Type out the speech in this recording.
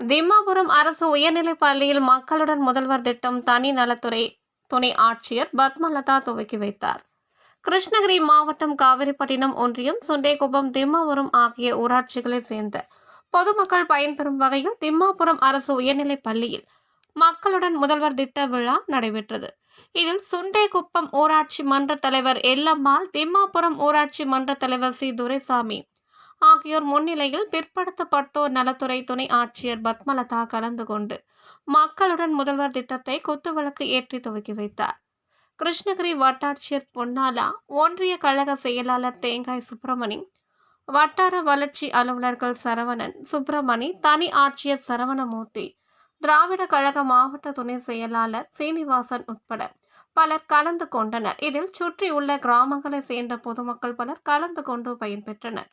திம்மாபுரம் அரசு உயர்நிலைப் பள்ளியில் மக்களுடன் முதல்வர் திட்டம் தனி நலத்துறை துணை ஆட்சியர் பத்மலதா துவக்கி வைத்தார். கிருஷ்ணகிரி மாவட்டம் காவிரிப்பட்டினம் ஒன்றியம் சுண்டேகுப்பம் திம்மாபுரம் ஆகிய ஊராட்சிகளைச் சேர்ந்த பொதுமக்கள் பயன்பெறும் வகையில் திம்மாபுரம் அரசு உயர்நிலைப் பள்ளியில் மக்களுடன் முதல்வர் திட்ட விழா நடைபெற்றது. இதில் சுண்டேகுப்பம் ஊராட்சி மன்ற தலைவர் எல்லம்மாள் திம்மாபுரம் ஊராட்சி மன்ற தலைவர் சி. துரைசாமி ஆகியோர் முன்னிலையில் பிற்படுத்தப்பட்டோர் நலத்துறை துணை ஆட்சியர் பத்மலதா கலந்து கொண்டு மக்களுடன் முதல்வர் திட்டத்தை குத்துவிளக்கு ஏற்றி துவக்கி வைத்தார். கிருஷ்ணகிரி வட்டாட்சியர் பொன்னாலா ஒன்றிய கழக செயலாளர் தேங்காய் சுப்பிரமணி வட்டார வளர்ச்சி அலுவலர்கள் சரவணன் சுப்பிரமணி தனி ஆட்சியர் சரவணமூர்த்தி திராவிட கழக மாவட்ட துணை செயலாளர் சீனிவாசன் உட்பட பலர் கலந்து கொண்டனர். இதில் சுற்றியுள்ள கிராமங்களை சேர்ந்த பொதுமக்கள் பலர் கலந்து கொண்டு பயன்பெற்றனர்